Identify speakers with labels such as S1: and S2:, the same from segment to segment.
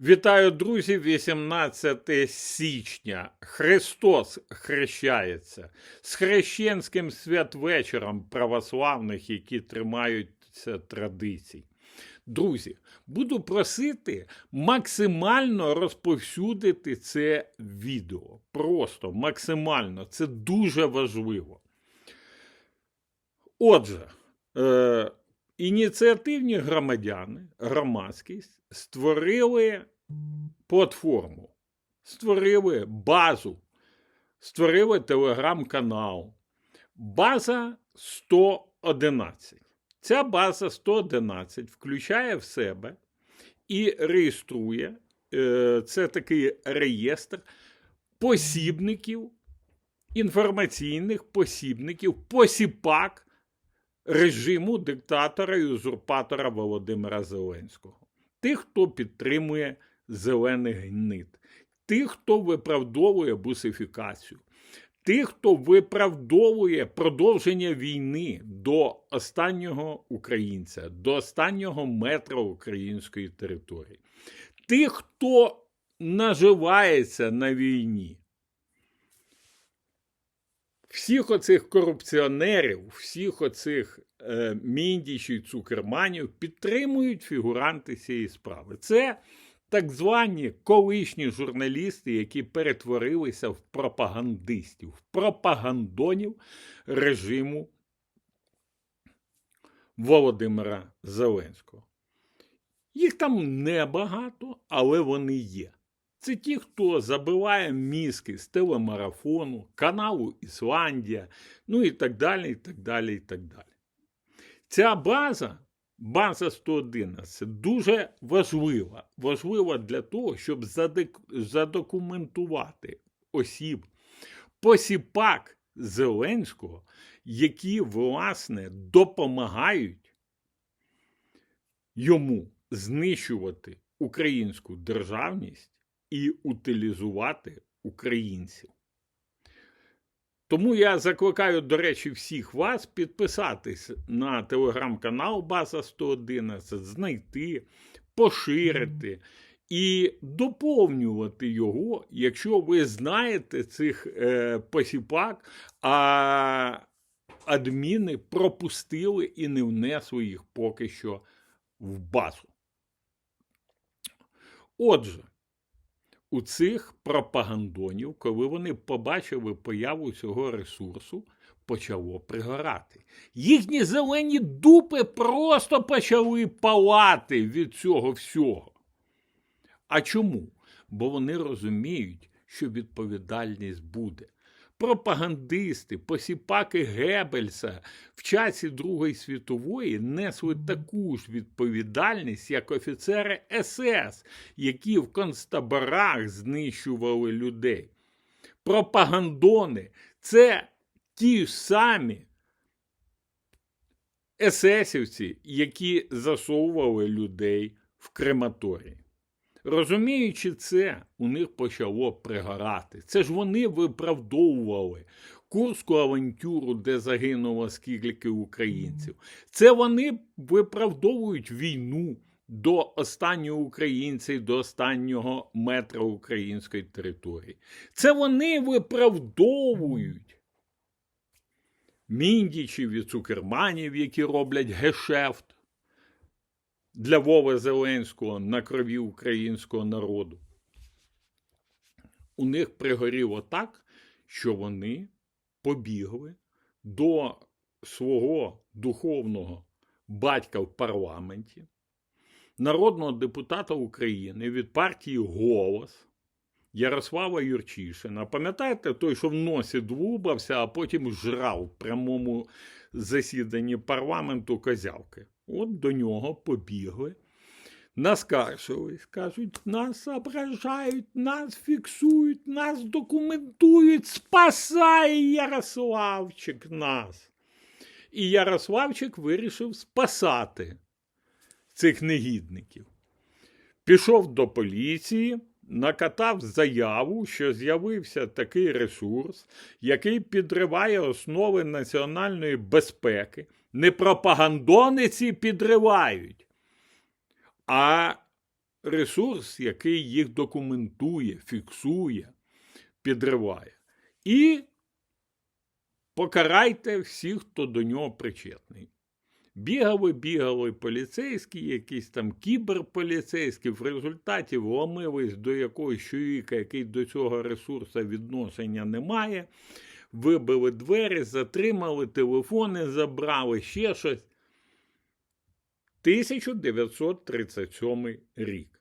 S1: Вітаю, друзі! 18 січня. Христос хрещається з хрещенським святвечором православних, які тримаються традицій. Друзі, буду просити максимально розповсюдити це відео. Просто максимально. Це дуже важливо. Отже, е, ініціативні громадяни, громадськість створили платформу, створили базу, створили телеграм-канал. База 111. Ця база 111 включає в себе і реєструє е, це такий реєстр посібників, інформаційних посібників, посіпак режиму диктатора і узурпатора Володимира Зеленського. Тих, хто підтримує зелений гнит, тих, хто виправдовує бусифікацію, тих, хто виправдовує продовження війни до останнього українця, до останнього метра української території, тих, хто наживається на війні. Всіх оцих корупціонерів, всіх оцих е, міндічів, цукерманів підтримують фігуранти цієї справи. Це так звані колишні журналісти, які перетворилися в пропагандистів, в пропагандонів режиму Володимира Зеленського. Їх там небагато, але вони є. Це ті, хто забиває мізки з телемарафону, каналу Ісландія, ну і так далі, і так далі, і так далі. Ця база, база 111, дуже важлива. Важлива для того, щоб задокументувати осіб, посіпак Зеленського, які, власне, допомагають йому знищувати українську державність і утилізувати українців. Тому я закликаю, до речі, всіх вас підписатись на телеграм-канал База 111, знайти, поширити і доповнювати його, якщо ви знаєте цих е, посіпак, а адміни пропустили і не внесли їх поки що в базу. Отже, у цих пропагандонів, коли вони побачили появу цього ресурсу, почало пригорати. Їхні зелені дупи просто почали палати від цього всього. А чому? Бо вони розуміють, що відповідальність буде пропагандисти, посіпаки Геббельса в часі Другої світової несли таку ж відповідальність, як офіцери СС, які в концтаборах знищували людей. Пропагандони це ті ж самі есесівці, які засовували людей в крематорії. Розуміючи це, у них почало пригорати. Це ж вони виправдовували Курську авантюру, де загинуло скільки українців. Це вони виправдовують війну до останнього українця і до останнього метра української території. Це вони виправдовують міндічів і цукерманів, які роблять гешефт для Вови Зеленського на крові українського народу. У них пригоріло так, що вони побігли до свого духовного батька в парламенті, народного депутата України від партії Голос Ярослава Юрчишина. Пам'ятаєте, той, що в носі двубався, а потім жрав в прямому засіданні парламенту козявки? От до нього побігли, наскаржились, кажуть, нас ображають, нас фіксують, нас документують, спасай Ярославчик нас. І Ярославчик вирішив спасати цих негідників. Пішов до поліції, накатав заяву, що з'явився такий ресурс, який підриває основи національної безпеки не пропагандониці підривають, а ресурс, який їх документує, фіксує, підриває. І покарайте всіх, хто до нього причетний. Бігали, бігали поліцейські, якісь там кіберполіцейські, в результаті вломились до якогось чоловіка, який до цього ресурсу відношення не має, вибили двері, затримали, телефони забрали, ще щось. 1937 рік.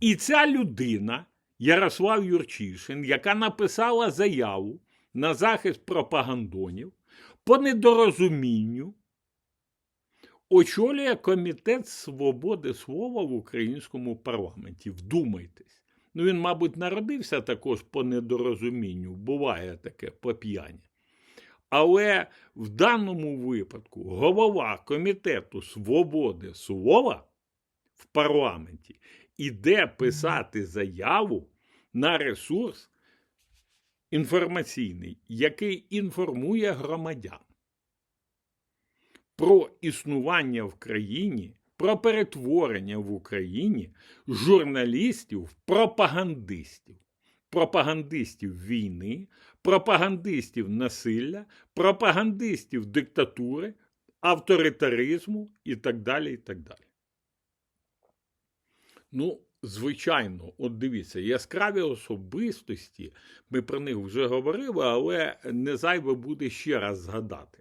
S1: І ця людина, Ярослав Юрчишин, яка написала заяву на захист пропагандонів по недорозумінню, очолює комітет свободи слова в українському парламенті. Вдумайтесь. Ну, він, мабуть, народився також по недорозумінню, буває таке по п'яні. Але в даному випадку голова комітету свободи слова в парламенті іде писати заяву на ресурс інформаційний, який інформує громадян про існування в країні, про перетворення в Україні журналістів пропагандистів, пропагандистів війни, пропагандистів насилля, пропагандистів диктатури, авторитаризму і так далі. і так далі. Ну, звичайно, от дивіться, яскраві особистості, ми про них вже говорили, але не зайве буде ще раз згадати.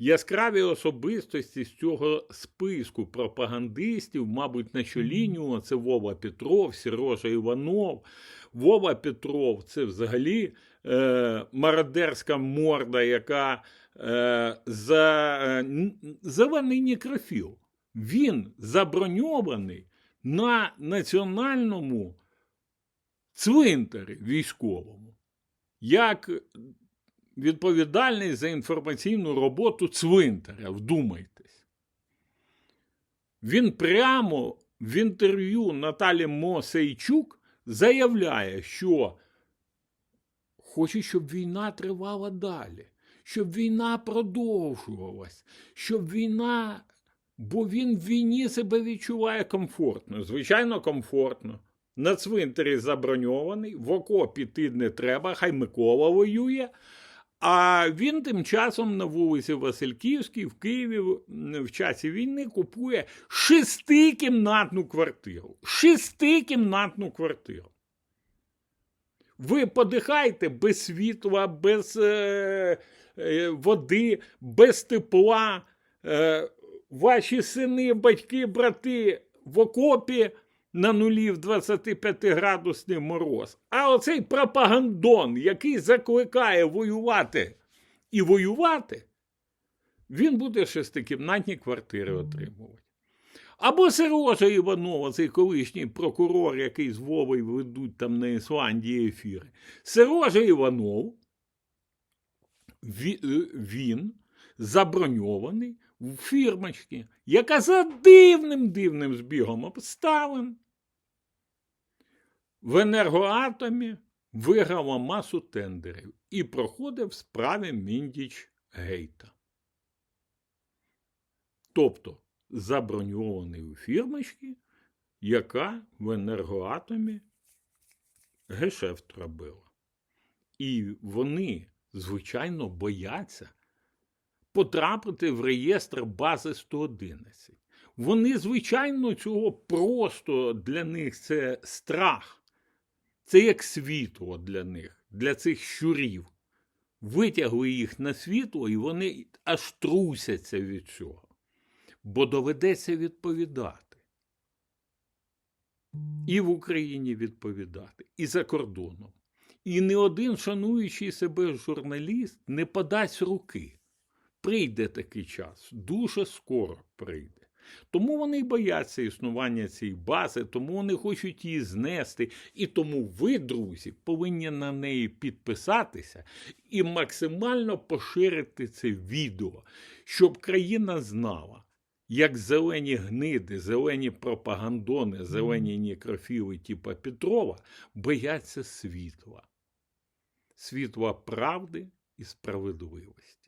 S1: Яскраві особистості з цього списку пропагандистів, мабуть, на нього це Вова Петров, Сережа Іванов. Вова Петров це взагалі е, мародерська морда, яка е, за е, зелений нікрофіл. Він заброньований на національному цвинтарі військовому. як відповідальний за інформаційну роботу цвинтаря, вдумайтесь. Він прямо в інтерв'ю Наталі Мосейчук заявляє, що хоче, щоб війна тривала далі, щоб війна продовжувалась, щоб війна. Бо він в війні себе відчуває комфортно. Звичайно, комфортно. На цвинтарі заброньований, в окопі ти не треба, хай Микола воює. А він тим часом на вулиці Васильківській в Києві в часі війни купує шестикімнатну квартиру. Шестикімнатну квартиру. Ви подихайте без світла, без е, е, води, без тепла. Е, Ваші сини, батьки, брати в окопі на нулі в 25 градусний мороз. А оцей пропагандон, який закликає воювати і воювати, він буде шестикімнатні квартири отримувати. Або Сережа Іванова, цей колишній прокурор, який з Вовою ведуть там на Ісландії ефіри. Сережа Іванов, він заброньований в фірмочці, яка за дивним дивним збігом обставин в енергоатомі виграла масу тендерів і проходив в справі Міндіч Гейта. Тобто заброньований у фірмочці, яка в енергоатомі гешефт робила. І вони, звичайно, бояться потрапити в реєстр бази 111. Вони, звичайно, цього просто для них це страх. Це як світло для них, для цих щурів. Витягли їх на світло, і вони аж трусяться від цього. Бо доведеться відповідати. І в Україні відповідати, і за кордоном. І не один шануючий себе журналіст не подасть руки. Прийде такий час, дуже скоро прийде. Тому вони бояться існування цієї бази, тому вони хочуть її знести. І тому ви, друзі, повинні на неї підписатися і максимально поширити це відео, щоб країна знала, як зелені гниди, зелені пропагандони, зелені нікрофіли типа Петрова бояться світла, світла правди і справедливості.